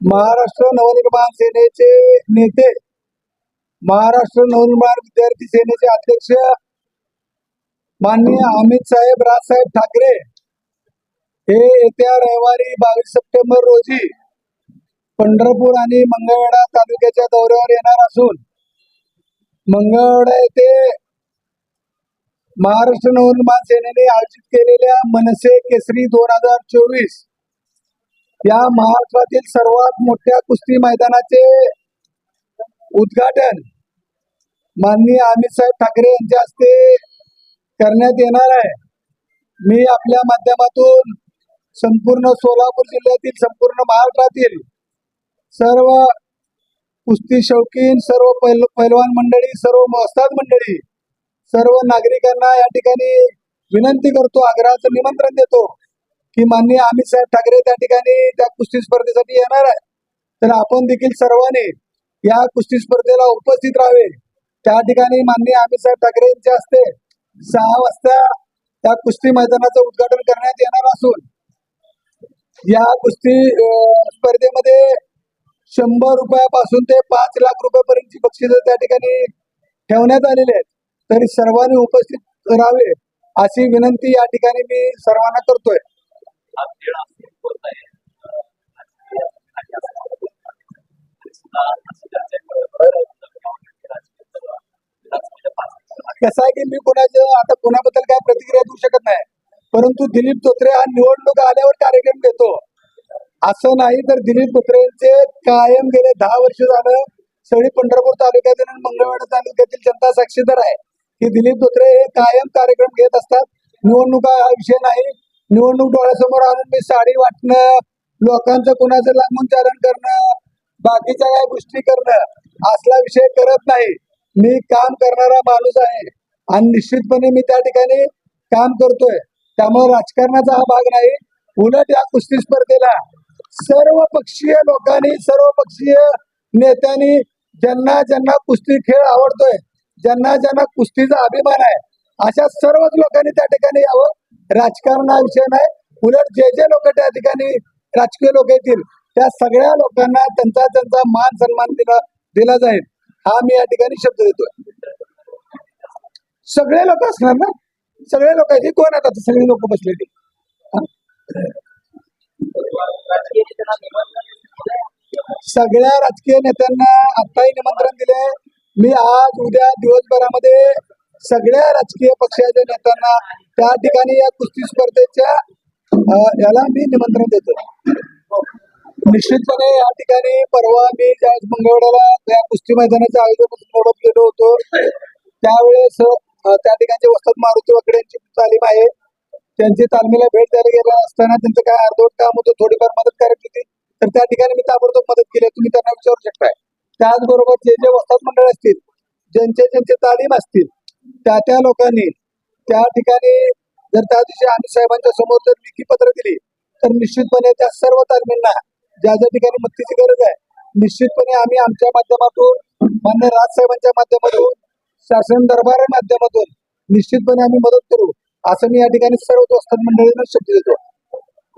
महाराष्ट्र नवनिर्माण सेनेचे नेते महाराष्ट्र नवनिर्माण विद्यार्थी सेनेचे अध्यक्ष माननीय अमित साहेब राजसाहेब ठाकरे हे येत्या रविवारी बावीस सप्टेंबर रोजी पंढरपूर आणि मंगळवेढा तालुक्याच्या दौऱ्यावर येणार असून मंगळवेढा येथे महाराष्ट्र नवनिर्माण सेनेने आयोजित केलेल्या मनसे केसरी दोन हजार चोवीस या महाराष्ट्रातील सर्वात मोठ्या कुस्ती मैदानाचे उद्घाटन माननीय अमित साहेब ठाकरे यांच्या हस्ते करण्यात येणार आहे. मी आपल्या माध्यमातून संपूर्ण सोलापूर जिल्ह्यातील संपूर्ण महाराष्ट्रातील सर्व कुस्ती शौकीन सर्व पैल पैलवान मंडळी सर्व मस्ताद मंडळी सर्व नागरिकांना या ठिकाणी विनंती करतो आग्रहाचं निमंत्रण देतो. की माननीय अमित साहेब ठाकरे त्या ठिकाणी त्या कुस्ती स्पर्धेसाठी येणार आहे तर आपण देखील सर्वांनी या कुस्ती स्पर्धेला उपस्थित राहावे. त्या ठिकाणी माननीय अमित साहेब ठाकरे यांच्या हस्ते सहा वाजता त्या कुस्ती मैदानाचं उद्घाटन करण्यात येणार असून या कुस्ती अं, स्पर्धेमध्ये शंभर रुपयापासून ते पाच लाख रुपयापर्यंतची बक्षिस त्या ठिकाणी ठेवण्यात आलेली आहेत. तरी सर्वांनी उपस्थित राहावे अशी विनंती या ठिकाणी मी सर्वांना करतोय. कसं आहे की मी कोणाच्या आता कोणाबद्दल काय प्रतिक्रिया देऊ शकत नाही. परंतु दिलीप धोत्रे हा निवडणूक आल्यावर कार्यक्रम घेतो. असं नाही तर दिलीप धोत्रेंचे कायम गेले दहा वर्ष झालं. सगळी पंढरपूर तालुक्यातील आणि मंगळवेढा तालुक्यातील जनता साक्षीदार आहे. की दिलीप धोत्रे हे कायम कार्यक्रम घेत असतात. निवडणुका हा विषय नाही. निवडणूक डोळ्यासमोर आणून मी साडी वाटणं लोकांचं कुणाचं लांबून चालन करणं बाकीच्या काही गोष्टी करणं असला विषय करत नाही. मी काम करणारा माणूस आहे आणि निश्चितपणे मी त्या ठिकाणी काम करतोय. त्यामुळे राजकारणाचा हा भाग नाही. उलट या कुस्ती स्पर्धेला सर्व पक्षीय लोकांनी सर्व पक्षीय नेत्यांनी ज्यांना ज्यांना कुस्ती खेळ आवडतोय ज्यांना ज्यांना कुस्तीचा अभिमान आहे अशा सर्वच लोकांनी त्या ठिकाणी यावं. राजकारण हा विषय नाही. उलट जे जे लोक त्या ठिकाणी राजकीय लोक येतील त्या सगळ्या लोकांना त्यांचा त्यांचा मान सन्मान दिला दिला जाईल. हा मी या ठिकाणी शब्द देतोय. सगळे लोक असणार ना? सगळे लोक आहेत. कोण आता? सगळी लोक बसलेली. सगळ्या राजकीय नेत्यांना आताही निमंत्रण दिले मी आज उद्या दिवसभरामध्ये सगळ्या राजकीय पक्षाच्या नेत्यांना त्या ठिकाणी या कुस्ती स्पर्धेच्या याला मी निमंत्रण देतो. निश्चितपणे या ठिकाणी परवा मी ज्या मंगळवाड्याला त्या कुस्ती मैदानाच्या आयोजनापासून निवडत गेलो होतो. त्यावेळेस त्या ठिकाणचे वसंत मारुती वकडे यांची तालीम आहे. त्यांची तालमीला भेट द्यायला गेला असताना त्यांचं काय अर्धवट काम होतं थोडीफार मदत करायची होती. तर त्या ठिकाणी मी ताबडतोब मदत केली. तुम्ही त्यांना विचारू शकताय. त्याचबरोबर जे जे वस्ताद मंडळ असतील ज्यांचे ज्यांचे तालीम असतील त्या त्या लोकांनी त्या ठिकाणी जर त्या दिवशी आम्ही साहेबांच्या समोर जर लिखी पत्र दिली तर निश्चितपणे त्या सर्व तालमींना ज्या ज्या ठिकाणी मदतीची गरज आहे निश्चितपणे आम्ही आमच्या माध्यमातून मान्य राजसाहेबांच्या माध्यमातून शासन दरबार माध्यमातून निश्चितपणे आम्ही मदत करू असं मी या ठिकाणी सर्व वस्ताद मंडळींना शब्द देतो.